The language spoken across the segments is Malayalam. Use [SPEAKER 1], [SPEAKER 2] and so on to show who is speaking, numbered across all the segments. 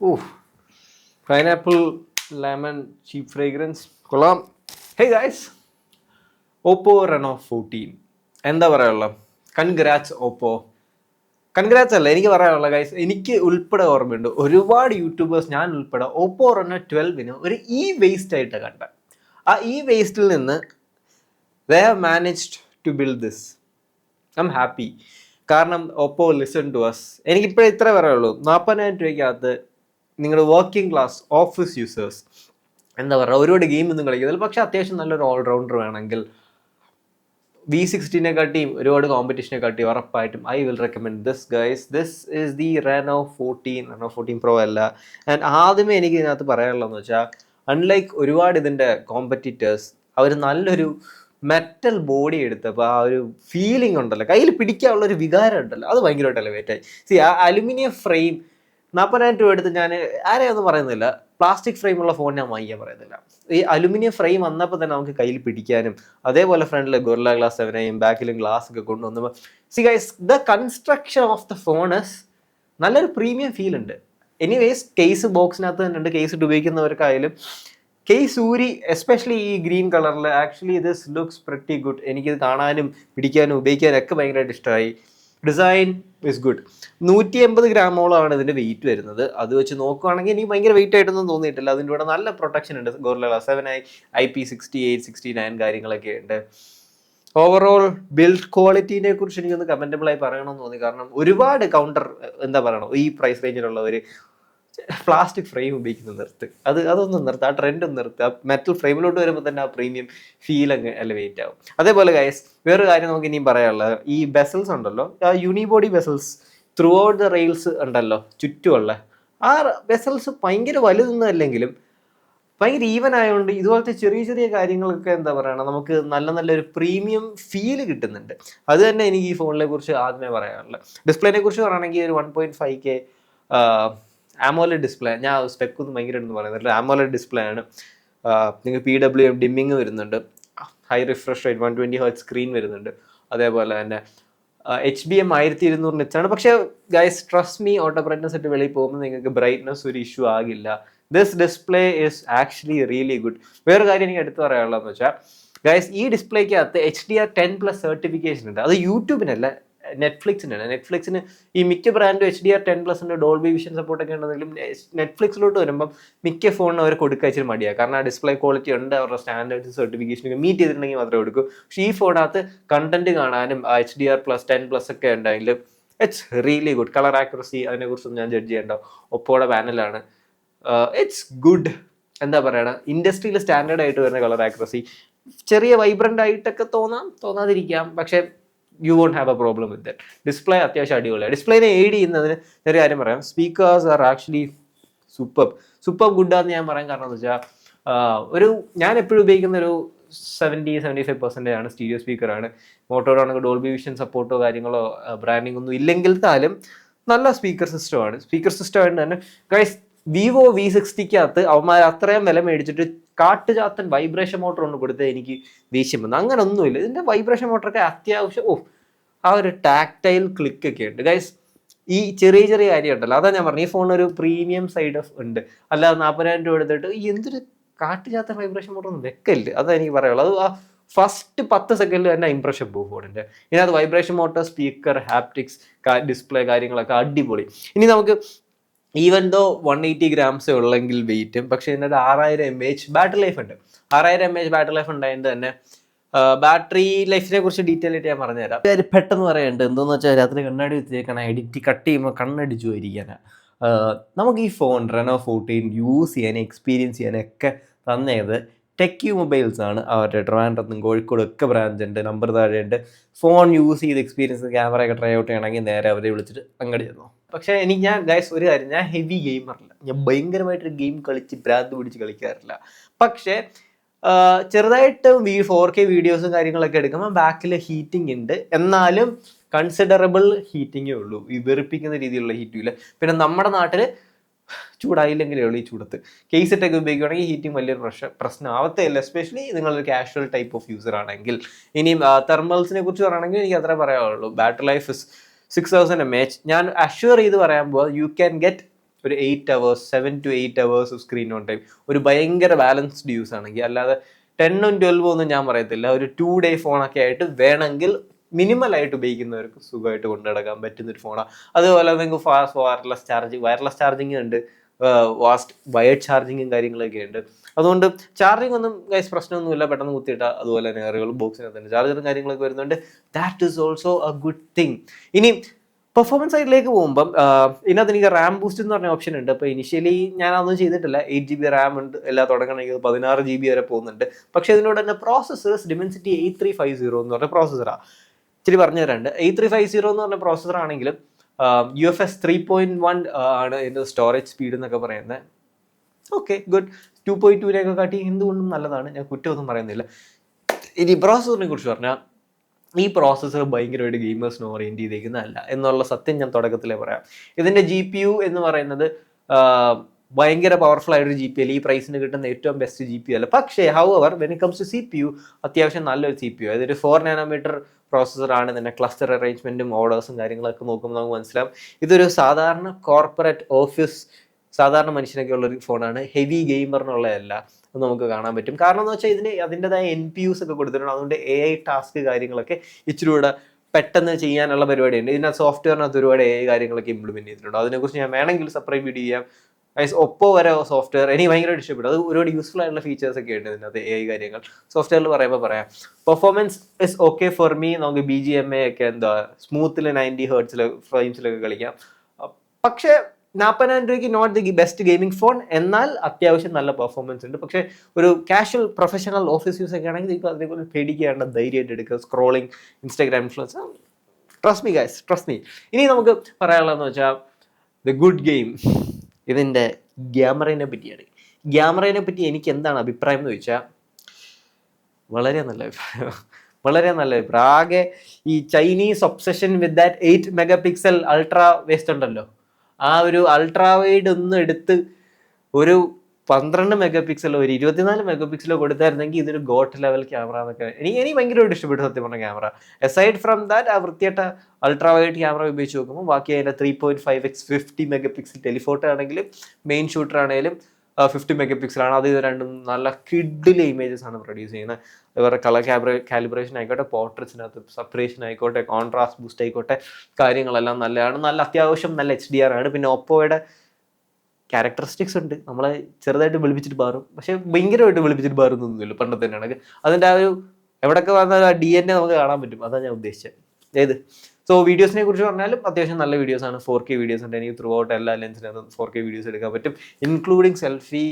[SPEAKER 1] ഓ പൈനാപ്പിൾ ലെമൺ ചീപ്പ് ഫ്രേഗ്രൻസ് കൊള്ളാം. Hey guys Oppo Reno fourteen എന്താ പറയാനുള്ള കൺഗ്രാറ്റ്സ് ഓപ്പോ കൺഗ്രാറ്റ്സ് അല്ല എനിക്ക് പറയാനുള്ള ഗൈസ് എനിക്ക് ഉൾപ്പെടെ ഓർമ്മയുണ്ട്. ഒരുപാട് യൂട്യൂബേഴ്സ് ഞാൻ ഉൾപ്പെടെ ഓപ്പോ റെനോ ട്വൽവിന് ഒരു ഇ വേസ്റ്റ് ആയിട്ട് കണ്ട ആ ഇ വേസ്റ്റിൽ നിന്ന് they have managed to build this I'm happy കാരണം ഒപ്പോ ലിസൺ ടു അസ് എനിക്കിപ്പോഴേ ഇത്ര പറയുള്ളൂ നാൽപ്പതിനായിരം രൂപയ്ക്കകത്ത് നിങ്ങളുടെ വർക്കിംഗ് ക്ലാസ് ഓഫീസ് യൂസേഴ്സ് എന്താ പറയുക ഒരുപാട് ഗെയിം ഒന്നും കളിക്കുന്നില്ല പക്ഷേ അത്യാവശ്യം നല്ലൊരു ഓൾറൗണ്ടർ വേണമെങ്കിൽ വി സിക്സ്റ്റീനെ കാട്ടിയും ഒരുപാട് കോമ്പറ്റീഷനെ കാട്ടിയും ഉറപ്പായിട്ടും I will recommend this guys this is the Reno fourteen Reno fourteen pro അല്ല. ആൻഡ് ആദ്യമേ എനിക്ക് ഇതിനകത്ത് പറയാനുള്ളതെന്ന് വെച്ചാൽ അൺലൈക്ക് ഒരുപാട് ഇതിന്റെ കോമ്പറ്റീറ്റേഴ്സ് അവർ നല്ലൊരു മെറ്റൽ ബോഡി എടുത്തപ്പോൾ ആ ഒരു ഫീലിംഗ് ഉണ്ടല്ലോ. കയ്യിൽ പിടിക്കാനുള്ള ഒരു വികാരം ഉണ്ടല്ലോ. അത് ഭയങ്കരമായിട്ട് എലവേറ്റ് ആയി. സി ആ അലുമിനിയം ഫ്രെയിം നാൽപ്പതിനായിരം രൂപ എടുത്ത് ഞാൻ ആരെയൊന്നും പറയുന്നില്ല. പ്ലാസ്റ്റിക് ഫ്രെയിമുള്ള ഫോൺ ഞാൻ വാങ്ങിക്കാൻ പറയുന്നില്ല. ഈ അലുമിനിയം ഫ്രെയിം വന്നപ്പോൾ തന്നെ നമുക്ക് കയ്യിൽ പിടിക്കാനും അതേപോലെ ഫ്രണ്ടിൽ ഗൊറില്ല ഗ്ലാസ് സെവനെയും ബാക്കിലും ഗ്ലാസ് ഒക്കെ കൊണ്ടുവന്നപ്പോൾ see guys the construction of the phones നല്ലൊരു പ്രീമിയം ഫീൽ ഉണ്ട്. എനിവേസ് കേസ് ബോക്സിനകത്ത് തന്നെ ഉണ്ട്. കേസ് ഉപയോഗിക്കുന്നവർക്കായാലും കേസ് ഊരി എസ്പെഷ്യലി ഈ ഗ്രീൻ കളറിൽ actually this looks pretty good എനിക്കിത് കാണാനും പിടിക്കാനും ഉപയോഗിക്കാനും ഒക്കെ ഭയങ്കരമായിട്ട് ഇഷ്ടമായി. ഡിസൈൻ ഇസ് ഗുഡ് നൂറ്റി എൺപത് ഗ്രാമോളമാണ് ഇതിന്റെ വെയിറ്റ് വരുന്നത്. അത് വെച്ച് നോക്കുവാണെങ്കിൽ എനിക്ക് ഭയങ്കര വെയിറ്റ് ആയിട്ടൊന്നും തോന്നിയിട്ടില്ല. അതിന്റെ കൂടെ നല്ല പ്രൊട്ടക്ഷൻ ഉണ്ട്. Gorilla seven I I P sixty eight sixty nine കാര്യങ്ങളൊക്കെ ഉണ്ട്. ഓവറോൾ ബിൽഡ് ക്വാളിറ്റീനെ കുറിച്ച് എനിക്കൊന്ന് കമന്റബിൾ ആയി പറയണമെന്ന് തോന്നി. കാരണം ഒരുപാട് കൗണ്ടർ എന്താ പറയണോ ഈ പ്രൈസ് റേഞ്ചിലുള്ളവർ പ്ലാസ്റ്റിക് ഫ്രെയിം ഉപയോഗിക്കുന്ന നിർത്ത്. അത് അതൊന്നും നിർത്ത് ആ ട്രെൻഡ് ഒന്ന് നിർത്ത്. ആ മെറ്റൽ ഫ്രെയിമിലോട്ട് വരുമ്പോൾ തന്നെ ആ പ്രീമിയം ഫീൽ അങ്ങ് എലവേറ്റ് ആവും. അതേപോലെ ഗൈസ് വേറൊരു കാര്യം നമുക്ക് ഇനിയും പറയാനുള്ളത്. ഈ ബെസൽസ് ഉണ്ടല്ലോ ആ unibody bezels throughout the rails ഉണ്ടല്ലോ ചുറ്റുമുള്ള. ആ ബെസൽസ് ഭയങ്കര വലുതൊന്നും അല്ലെങ്കിലും ഭയങ്കര ഈവൻ ആയതുകൊണ്ട് ഇതുപോലത്തെ ചെറിയ ചെറിയ കാര്യങ്ങളൊക്കെ എന്താ പറയുക നമുക്ക് നല്ല നല്ലൊരു പ്രീമിയം ഫീൽ കിട്ടുന്നുണ്ട്. അത് തന്നെ എനിക്ക് ഈ ഫോണിനെ കുറിച്ച് ആദ്യമേ പറയാനുള്ളത്. ഡിസ്പ്ലേനെ കുറിച്ച് പറയുകയാണെങ്കിൽ ഒരു one point five K AMOLED display ഞാൻ സ്പെക്ക് ഒന്നും ഭയങ്കര എന്ന് പറയുന്നില്ല ആമോലഡ് ഡിസ്പ്ലേ ആണ്. നിങ്ങൾ പി ഡബ്ല്യു എം ഡിമ്മിങ് വരുന്നുണ്ട്. High refresh rate one twenty hertz screen വരുന്നുണ്ട്. അതേപോലെ തന്നെ എച്ച് ബി എം ആയിരത്തി ഇരുന്നൂറ് നിച്ചാണ് പക്ഷേ guys trust me auto brightness ഇട്ട് വെളിയിൽ പോകുമ്പോൾ നിങ്ങൾക്ക് ബ്രൈറ്റ്നസ് ഒരു ഇഷ്യൂ ആകില്ല. This display is actually really good വേറൊരു കാര്യം എനിക്ക് എടുത്തു പറയാനുള്ളതെന്ന് വെച്ചാൽ ഗൈസ് ഈ ഡിസ്പ്ലേക്കകത്ത് H D R ten plus certification ഉണ്ട്. അത് യൂട്യൂബിനല്ല നെറ്റ്ഫ്ലിക്സിനാണ് നെറ്റ്ഫ്ലിക്സിന് ഈ മിക്ക ബ്രാൻഡും എച്ച് ഡി ആർ ടെൻ പ്ലസിന്റെ ഡോൾബി വിഷൻ സപ്പോർട്ട് ഒക്കെ ഉണ്ടെങ്കിലും നെറ്റ്ഫ്ലിക്സിലോട്ട് വരുമ്പം മിക്ക ഫോണിനും അവർ കൊടുക്കുക മടിയാണ്. കാരണം ആ ഡിസ്പ്ലേ ക്വാളിറ്റി ഉണ്ട് അവരുടെ സ്റ്റാൻഡേർഡ് സർട്ടിഫിക്കേഷൻ ഒക്കെ മീറ്റ് ചെയ്തിട്ടുണ്ടെങ്കിൽ മാത്രമേ കൊടുക്കൂ. പക്ഷേ ഈ ഫോണിനകത്ത് കണ്ടന്റ് കാണാനും H D R plus ten plus ഒക്കെ ഉണ്ടെങ്കിലും it's really good colour accuracy അതിനെക്കുറിച്ചൊന്നും ഞാൻ ജഡ്ജ് ചെയ്യേണ്ട. ഒപ്പോടെ പാനലാണ് ഇറ്റ്സ് ഗുഡ് എന്താ പറയണ? ഇൻഡസ്ട്രിയിൽ സ്റ്റാൻഡേർഡ് ആയിട്ട് വരുന്ന കളർ ആക്യുറസി ചെറിയ വൈബ്രന്റ് ആയിട്ടൊക്കെ തോന്നാം തോന്നാതിരിക്കാം. പക്ഷേ you won't have a problem with that display അത്യാവശ്യം അടിപൊളിയാണ് ഡിസ്പ്ലേനെ എയ്ഡ് ചെയ്യുന്നതിന് ചെറിയ കാര്യം പറയാം. Speakers are actually super super ഗുഡാന്ന് ഞാൻ പറയാൻ കാരണം എന്ന് വെച്ചാൽ ഒരു ഞാൻ എപ്പോഴും ഉപയോഗിക്കുന്ന ഒരു സെവന്റി സെവന്റി ഫൈവ് പെർസെന്റേജ് ആണ്. സ്റ്റീരിയോ സ്പീക്കറാണ് മോട്ടോറാണെങ്കിൽ ഡോൾബി വിഷൻ സപ്പോർട്ടോ കാര്യങ്ങളോ ബ്രാൻഡിംഗ് ഒന്നും ഇല്ലെങ്കിൽ താലും നല്ല സ്പീക്കർ സിസ്റ്റമാണ് സ്പീക്കർ സിസ്റ്റം ആയിട്ട് തന്നെ ഗൈസ് വിവോ വി സിക്സ്റ്റിക്കകത്ത് അവന്മാർ അത്രയും വില മേടിച്ചിട്ട് കാട്ടുചാത്തൻ വൈബ്രേഷൻ മോട്ടർ ഒന്ന് കൊടുത്തത് എനിക്ക് ദേഷ്യം വന്നു. അങ്ങനെ ഒന്നുമില്ല ഇതിന്റെ വൈബ്രേഷൻ മോട്ടറൊക്കെ അത്യാവശ്യം ഓ ആ ഒരു ടാക്ടൈൽ ക്ലിക്ക് ഒക്കെ ഉണ്ട്. ഗൈസ് ഈ ചെറിയ ചെറിയ കാര്യം ഉണ്ടല്ലോ അതാ ഞാൻ പറഞ്ഞു ഈ ഫോൺ ഒരു പ്രീമിയം സൈഡ് ഓഫ് ഉണ്ട്. അല്ലാതെ നാൽപ്പതിനായിരം രൂപ എടുത്തിട്ട് എന്തൊരു കാട്ടുചാത്തൻ വൈബ്രേഷൻ മോട്ടർ ഒന്നും വെക്കല്ല? അതാ എനിക്ക് പറയുള്ളൂ അത് ആ ഫസ്റ്റ് പത്ത് സെക്കൻഡിൽ തന്നെ ഇംപ്രഷൻ പോകും ഫോണിന്റെ അത് vibration motor speaker haptics display കാര്യങ്ങളൊക്കെ അടിപൊളി. ഇനി നമുക്ക് even though one eighty grams ഉള്ളെങ്കിൽ വെയിറ്റും പക്ഷെ ഇതിനകത്ത് ആറായിരം എം എച്ച് ബാറ്ററി ലൈഫ് ഉണ്ട്. ആറായിരം എം എച്ച് ബാറ്ററി ലൈഫ് ഉണ്ടായതുകൊണ്ട് തന്നെ ബാറ്ററി ലൈഫിനെ കുറിച്ച് ഡീറ്റെയിൽ ആയിട്ട് ഞാൻ പറഞ്ഞുതരാം. പെട്ടെന്ന് പറയുന്നുണ്ട് എന്തോന്ന് വെച്ചാൽ രാത്രി കണ്ണാടി വെച്ചേക്കണ എഡിറ്റ് കട്ട് ചെയ്യുമ്പോൾ കണ്ണടിച്ചു പോയിരിക്കാനാ. നമുക്ക് ഈ ഫോൺ റെനോ ഫോർട്ടീൻ യൂസ് ചെയ്യാൻ എക്സ്പീരിയൻസ് ചെയ്യാനൊക്കെ തന്നത് ടെക്യു മൊബൈൽസ് ആണ്. അവരുടെ ട്രിവാൻഡ്രത്തും കോഴിക്കോടും ഒക്കെ ബ്രാഞ്ച് ഉണ്ട് നമ്പർ താഴെയുണ്ട്. ഫോൺ യൂസ് ചെയ്ത് എക്സ്പീരിയൻസ് ക്യാമറ ഒക്കെ ട്രൈ ഔട്ട് ചെയ്യണമെങ്കിൽ നേരെ അവരെ വിളിച്ചിട്ട് അങ്ങോട്ട് ചെന്നു. പക്ഷേ എനിക്ക് ഞാൻ ഗൈസ് ഒരു കാര്യം ഞാൻ ഹെവി ഗെയിമറില്ല ഞാൻ ഭയങ്കരമായിട്ടൊരു ഗെയിം കളിച്ച് ഭ്രാന്ത് പിടിച്ച് കളിക്കാറില്ല. പക്ഷേ ചെറുതായിട്ട് വി ഫോർ കെ വീഡിയോസും കാര്യങ്ങളൊക്കെ എടുക്കുമ്പോൾ ബാക്കിൽ ഹീറ്റിംഗ് ഉണ്ട്. എന്നാലും കൺസിഡറബിൾ ഹീറ്റിങ്ങേ ഉള്ളൂ. ഈ വെറുപ്പിക്കുന്ന രീതിയിലുള്ള ഹീറ്റും ഇല്ല. പിന്നെ നമ്മുടെ നാട്ടിൽ ചൂടായില്ലെങ്കിലേ ഉള്ളൂ ഈ ചൂടത്ത്. കേസ് ഇട്ടൊക്കെ ഉപയോഗിക്കുകയാണെങ്കിൽ ഹീറ്റിംഗ് വലിയൊരു പ്രശ്നം ആവത്തേയില്ല എസ്പെഷ്യലി നിങ്ങളൊരു കാഷ്വൽ ടൈപ്പ് ഓഫ് യൂസർ ആണെങ്കിൽ. ഇനി തെർമൽസിനെ കുറിച്ച് പറയുകയാണെങ്കിൽ എനിക്ക് അത്രേ പറയാനുള്ളൂ. Battery life is six thousand M H ഞാൻ അഷ്യൂർ ചെയ്ത് പറയാൻ പോവാ യു ക്യാൻ ഗെറ്റ് ഒരു eight hours seven to eight hours screen on time ഒരു ഭയങ്കര ബാലൻസ്ഡ് യൂസ് ആണെങ്കിൽ അല്ലാതെ ടെന്നും ട്വൽവും ഒന്നും ഞാൻ പറയത്തില്ല. ഒരു ടു ഡേ ഫോണൊക്കെ ആയിട്ട് വേണമെങ്കിൽ മിനിമലായിട്ട് ഉപയോഗിക്കുന്നവർക്ക് സുഖമായിട്ട് കൊണ്ടു നടക്കാൻ പറ്റുന്ന ഒരു ഫോണാണ് അതുപോലെ നിങ്ങൾക്ക് fast wireless charging wireless charging ഉണ്ട്. വാസ്റ്റ് വയർ ചാർജിങ്ങും കാര്യങ്ങളൊക്കെ ഉണ്ട്. അതുകൊണ്ട് ചാർജിങ് ഒന്നും ഗൈസ് പ്രശ്നമൊന്നുമില്ല. പെട്ടെന്ന് കുത്തിയിട്ട അതുപോലെ തന്നെ കയറികൾ ബോക്സിനകത്ത് തന്നെ ചാർജറും കാര്യങ്ങളൊക്കെ വരുന്നുണ്ട്. That is also a good thing ഇനി പെർഫോമൻസ് സൈഡിലേക്ക് പോകുമ്പം ഇതിനകത്ത് എനിക്ക് റാം ബൂസ്റ്റ് എന്ന് പറഞ്ഞ ഓപ്ഷൻ ഉണ്ട്. അപ്പോൾ ഇനിഷ്യലി ഞാൻ അതൊന്നും ചെയ്തിട്ടില്ല. എയ്റ്റ് ജി ബി റാം ഉണ്ട്. എല്ലാം തുടങ്ങണമെങ്കിൽ പതിനാറ് ജി ബി വരെ പോകുന്നുണ്ട്. പക്ഷേ ഇതിനോട് തന്നെ processors Dimensity eight three five zero എന്ന് പറഞ്ഞ പ്രോസസ്സറാണ് ഇച്ചിരി പറഞ്ഞു തരാണ്ട് എയ്റ്റ് ത്രീ ഫൈവ് സീറോ എന്ന് പറഞ്ഞ പ്രോസസ്സർ ആണെങ്കിലും U F S three point one ആണ് ഇതിന്റെ സ്റ്റോറേജ് സ്പീഡ് എന്നൊക്കെ പറയുന്നത്. ഓക്കെ ഗുഡ് ടു പോയിന്റ് ടുവിനെയൊക്കെ കാട്ടി എന്തുകൊണ്ടും നല്ലതാണ്. ഞാൻ കുറ്റമൊന്നും പറയുന്നില്ല. ഇനി പ്രോസസ്സറിനെ കുറിച്ച് പറഞ്ഞാൽ ഈ പ്രോസസ്സർ ഭയങ്കരമായിട്ട് ഗെയിമേഴ്സിന് ഓറിയന്റ് ചെയ്തേക്കുന്നതല്ല. എന്നുള്ള സത്യം ഞാൻ തുടക്കത്തിലേ പറയാം. ഇതിന്റെ ജി പി യു എന്ന് പറയുന്നത് ഭയങ്കര പവർഫുൾ ആയിട്ടൊരു ജി പി അല്ല. ഈ പ്രൈസിന് കിട്ടുന്ന ഏറ്റവും ബെസ്റ്റ് ജി പി അല്ല. പക്ഷേ however when it comes to C P U അത്യാവശ്യം നല്ലൊരു സി പി യു അതായത് ഒരു ഫോർ നാനോമീറ്റർ പ്രോസസ്സറാണ് ഇതിന്റെ ക്ലസ്റ്റർ അറേഞ്ച്മെന്റും ഓർഡേഴ്സും കാര്യങ്ങളൊക്കെ നോക്കുമ്പോൾ നമുക്ക് മനസ്സിലാവും. ഇതൊരു സാധാരണ കോർപ്പറേറ്റ് ഓഫീസ് സാധാരണ മനുഷ്യനൊക്കെ ഉള്ളൊരു ഫോണാണ് ഹെവി ഗെയിമറിനുള്ളതല്ല നമുക്ക് കാണാൻ പറ്റും. കാരണം എന്ന് വെച്ചാൽ ഇതിന് അതിന്റെതായ എൻ പി യൂസ് ഒക്കെ കൊടുത്തിട്ടുണ്ട്. അതുകൊണ്ട് എ ഐ ടാസ്ക് കാര്യങ്ങളൊക്കെ ഇച്ചിരി കൂടെ പെട്ടെന്ന് ചെയ്യാനുള്ള പരിപാടിയുണ്ട്. ഇതിനകത്ത് സോഫ്റ്റ്വെയറിനകത്ത് ഒരുപാട് എ ഐ കാര്യങ്ങളൊക്കെ ഇംപ്ലിമെന്റ് ചെയ്തിട്ടുണ്ട്. അതിനെക്കുറിച്ച് ഞാൻ വേണമെങ്കിൽ സെപ്പറേറ്റ് വീഡിയോ ചെയ്യാം. ഗൈസ് ഒപ്പോ വരെ സോഫ്റ്റ്വെയർ എനിക്ക് ഭയങ്കരമായിട്ട് ഇഷ്ടപ്പെട്ടു. അത് ഒരുപാട് യൂസ്ഫുൾ ആയിട്ടുള്ള ഫീച്ചേഴ്സ് ഒക്കെ ഉണ്ട് ഇതിനകത്ത് എ ഐ കാര്യങ്ങൾ. സോഫ്റ്റ്വെയറിൽ പറയുമ്പോൾ പറയാം. Performance is okay for me നമുക്ക് ബി ജി എം എ ഒക്കെ എന്താ സ്മൂത്തിൽ നയന്റി ഹേർട്സിൽ ഫ്രെയിംസിലൊക്കെ കളിക്കാം. പക്ഷേ നാൽപ്പതിനായിരം രൂപയ്ക്ക് not the best gaming phone എന്നാൽ അത്യാവശ്യം നല്ല പെർഫോമൻസ് ഉണ്ട്. പക്ഷേ ഒരു കാഷ്വൽ പ്രൊഫഷണൽ ഓഫീസ് യൂസ് ഒക്കെ ആണെങ്കിൽ ഇപ്പോൾ അതിനെക്കുറിച്ച് പേടിക്കേണ്ട ധൈര്യമായിട്ട് എടുക്കുക. Scrolling Instagram influence trust me guys trust me ഇനി നമുക്ക് പറയാനുള്ളതെന്ന് വെച്ചാൽ ദ ഗുഡ് ഗെയിം ഇതിന്റെ ഗ്യാമറേനെ പറ്റിയാണ്. ഗ്യാമറേനെ പറ്റി എനിക്ക് എന്താണ് അഭിപ്രായം എന്ന് ചോദിച്ചാൽ വളരെ നല്ല അഭിപ്രായം. വളരെ നല്ല അഭിപ്രായം. ആകെ ഈ Chinese obsession with that eight megapixel ultra waste ഉണ്ടല്ലോ. ആ ഒരു അൾട്രാ വൈഡ് ഒന്ന് എടുത്ത് ഒരു പന്ത്രണ്ട് മെഗാ പിക്സലോ ഒരു ഇരുപത്തിനാല് മെഗാ പിക്സലോ കൊടുത്തായിരുന്നെങ്കിൽ ഇതൊരു ഗോട്ട് ലെവൽ ക്യാമറ എന്നൊക്കെ. എനിക്ക് എനിക്ക് ഭയങ്കരമായിട്ട് ഇഷ്ടപ്പെട്ടു സത്യം പറഞ്ഞ ക്യാമറ അസൈഡ് ഫ്രം ദാറ്റ് ആ വൃത്തിയായിട്ട അൾട്രാ വൈഡ് ക്യാമറ ഉപയോഗിച്ച് നോക്കുമ്പോൾ ബാക്കി അതിന്റെ three point five X fifty megapixel telephoto ആണെങ്കിലും മെയിൻ ഷൂട്ടർ ആണെങ്കിലും ഫിഫ്റ്റി മെഗാ പിക്സലാണ് അത് ഇത് രണ്ടും നല്ല കിഡിലെ ഇമേജസ് ആണ് പ്രൊഡ്യൂസ് ചെയ്യുന്നത്. ഇവരുടെ കളർ ക്യാബ്ര കാലിബ്രേഷൻ ആയിക്കോട്ടെ പോർട്രേറ്റ്സിനകത്ത് സെപ്പറേഷൻ ആയിക്കോട്ടെ കോൺട്രാസ്റ്റ് ബൂസ്റ്റ് ആയിക്കോട്ടെ കാര്യങ്ങളെല്ലാം നല്ലതാണ്. നല്ല അത്യാവശ്യം നല്ല എച്ച് ഡി ആർ ആണ്. പിന്നെ ഒപ്പോയുടെ ക്യാരക്ടറിസ്റ്റിക്സ് ഉണ്ട്. നമ്മളെ ചെറുതായിട്ട് വെളുപ്പിച്ചിട്ട് മാറും. പക്ഷെ ഭയങ്കരമായിട്ട് വെളുപ്പിച്ചിട്ട് മാറുന്നൊന്നുമില്ല പണ്ടത്തെ തന്നെയാണ്. അതിന്റെ ആ ഒരു എവിടെയൊക്കെ വന്നാലും ആ ഡി എൻ എ നമുക്ക് കാണാൻ പറ്റും. അതാണ് ഞാൻ ഉദ്ദേശിച്ചത്. ഏത്? സോ വീഡിയോസിനെ കുറിച്ച് പറഞ്ഞാലും അത്യാവശ്യം നല്ല വീഡിയോസാണ് ഫോർ കെ വീഡിയോസ് ഉണ്ട്. എനിക്ക് ത്രൂ ഔട്ട് എല്ലാ ലെൻസിനും ഫോർ കെ വീഡിയോസ് എടുക്കാൻ പറ്റും. Including selfie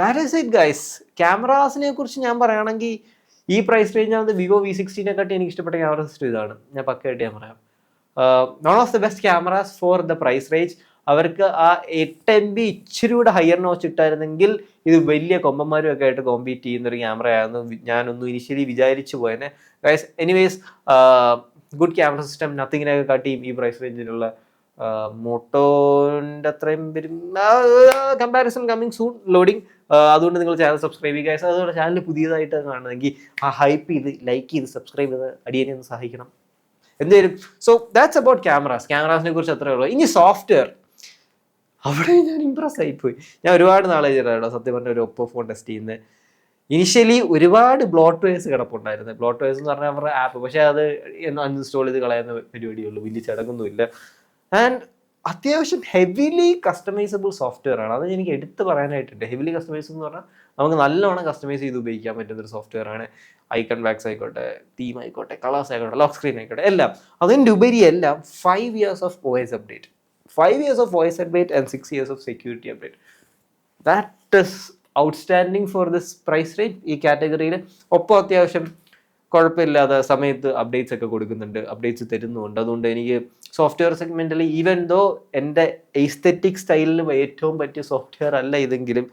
[SPEAKER 1] that is it guys ക്യാമറാസിനെ കുറിച്ച് ഞാൻ പറയുകയാണെങ്കിൽ ഈ പ്രൈസ് റേഞ്ചാണ് വിവോ വി സിക്സ്റ്റീനെ കാട്ടി എനിക്ക് ഇഷ്ടപ്പെട്ട ക്യാമറ സിസ്റ്റം ഇതാണ്. ഞാൻ പക്കയായിട്ട് ഞാൻ പറയാം. One of the best cameras for the price range അവർക്ക് ആ എട്ട് എം ബി ഇച്ചിരി കൂടെ ഹയർ നോച്ച് ഇട്ടായിരുന്നെങ്കിൽ ഇത് വലിയ കൊമ്പന്മാരും ഒക്കെ ആയിട്ട് കോമ്പീറ്റ് ചെയ്യുന്ന ഒരു ക്യാമറ ആയിരുന്നു. ഞാനൊന്നും ഇനിഷ്യലി വിചാരിച്ചു പോയനെ. Guys anyways good camera system നത്തിങ്ങിനെയൊക്കെ കാട്ടിയും ഈ പ്രൈസ് റേഞ്ചിലുള്ള മോട്ടോന്റെ അത്രയും വരും. കമ്പാരിസൺ കമ്മിങ് സൂൺ ലോഡിങ് അതുകൊണ്ട് നിങ്ങൾ ചാനൽ സബ്സ്ക്രൈബ് ചെയ്യുക. അതുകൊണ്ട് ചാനൽ പുതിയതായിട്ട് കാണണമെങ്കിൽ ആ ഹൈപ്പ് ചെയ്ത് ലൈക്ക് ചെയ്ത് സബ്സ്ക്രൈബ് ചെയ്ത് അടിയനെ ഒന്ന് സഹായിക്കണം. എന്തായാലും സോ ദാറ്റ്സ് അബൌട്ട് ക്യാമറാസ് ക്യാമറാസിനെ കുറിച്ച് അത്രേ ഉള്ളൂ. ഇനി സോഫ്റ്റ്വെയർ അവിടെ ഞാൻ ഇമ്പ്രസ് ആയിപ്പോയി. ഞാൻ ഒരുപാട് നാളെ ചെയ്തിട്ടോ സത്യം പറഞ്ഞ ഒരു ഒപ്പോ ഫോൺ ടെസ്റ്റ് ചെയ്യുന്നത് ഇനിഷ്യലി ഒരുപാട് ബ്ലോട്ട് വേസ് കിടപ്പുണ്ടായിരുന്നു. ബ്ലോട്ട് വേസ് എന്ന് പറഞ്ഞാൽ അവരുടെ ആപ്പ് പക്ഷേ അത് അൺഇൻസ്റ്റാൾ ചെയ്ത് കളയുന്ന പരിപാടിയുള്ളൂ. വലിയ ചടങ്ങൊന്നുമില്ല. ആൻഡ് അത്യാവശ്യം ഹെവിലി കസ്റ്റമൈസബിൾ സോഫ്റ്റ്വെയർ ആണ്. അത് എനിക്ക് എടുത്ത് പറയാനായിട്ടുണ്ട്. ഹെവിലി കസ്റ്റമൈസ് എന്ന് പറഞ്ഞാൽ നമുക്ക് നല്ലോണം കസ്റ്റമൈസ് ചെയ്ത് ഉപയോഗിക്കാൻ പറ്റുന്ന ഒരു സോഫ്റ്റ്വെയർ ആണ്. ഐക്കൺ ബാക്സ് ആയിക്കോട്ടെ തീം ആയിക്കോട്ടെ കളേഴ്സ് ആയിക്കോട്ടെ ലോക്ക് സ്ക്രീൻ ആയിക്കോട്ടെ എല്ലാം. അതിന്റെ ഉപരി എല്ലാം five years of OS update five years of OS update and six years of security update that is outstanding for this price rate ഈ കാറ്റഗറിയിൽ ഒപ്പം അത്യാവശ്യം കുഴപ്പമില്ലാതെ സമയത്ത് അപ്ഡേറ്റ്സ് ഒക്കെ കൊടുക്കുന്നുണ്ട് അപ്ഡേറ്റ്സ് തരുന്നുണ്ട് അതുകൊണ്ട് എനിക്ക് സോഫ്റ്റ്വെയർ സെഗ്മെന്റിൽ ഈവൻ ദോ എന്റെ എസ്തെറ്റിക് സ്റ്റൈലിന് ഏറ്റവും പറ്റിയ സോഫ്റ്റ്വെയർ അല്ല ഇതെങ്കിലും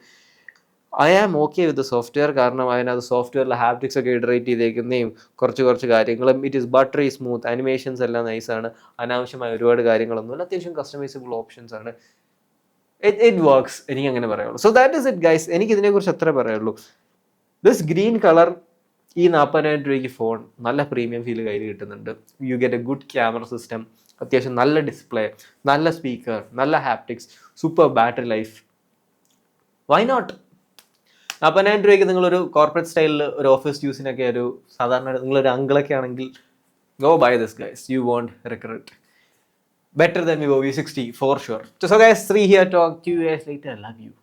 [SPEAKER 1] I am okay with software കാരണം അതിനകത്ത് സോഫ്റ്റ്വെയറിൽ ഹാപ്റ്റിക്സ് ഒക്കെ ഇഡറേറ്റ് ചെയ്തേക്കുന്നതും കുറച്ച് കുറച്ച് കാര്യങ്ങളും it is buttery smooth animations എല്ലാം നൈസാണ് അനാവശ്യമായ ഒരുപാട് കാര്യങ്ങളൊന്നുമില്ല. അത്യാവശ്യം കസ്റ്റമൈസബിൾ ഓപ്ഷൻസ് ആണ്. ഇറ്റ് ഇറ്റ് വർക്ക്സ് എനിക്ക് അങ്ങനെ പറയുള്ളൂ so that is it guys എനിക്ക് ഇതിനെക്കുറിച്ച് അത്ര പറയുള്ളൂ ദിസ് ഗ്രീൻ കളർ ഈ നാൽപ്പതിനായിരം രൂപയ്ക്ക് ഫോൺ നല്ല പ്രീമിയം ഫീൽ കയ്യിൽ കിട്ടുന്നുണ്ട്. You get a good camera system അത്യാവശ്യം നല്ല ഡിസ്പ്ലേ നല്ല സ്പീക്കർ നല്ല haptics super battery life why not നാൽപ്പതിനായിരം രൂപയ്ക്ക് നിങ്ങളൊരു കോർപ്പറേറ്റ് സ്റ്റൈലിൽ ഒരു ഓഫീസ് യൂസിനൊക്കെ ഒരു സാധാരണ നിങ്ങളൊരു അങ്കിളൊക്കെ ആണെങ്കിൽ go buy this guys you won't recruit better than we V V60 for sure. So guys three here talk you guys light I love you.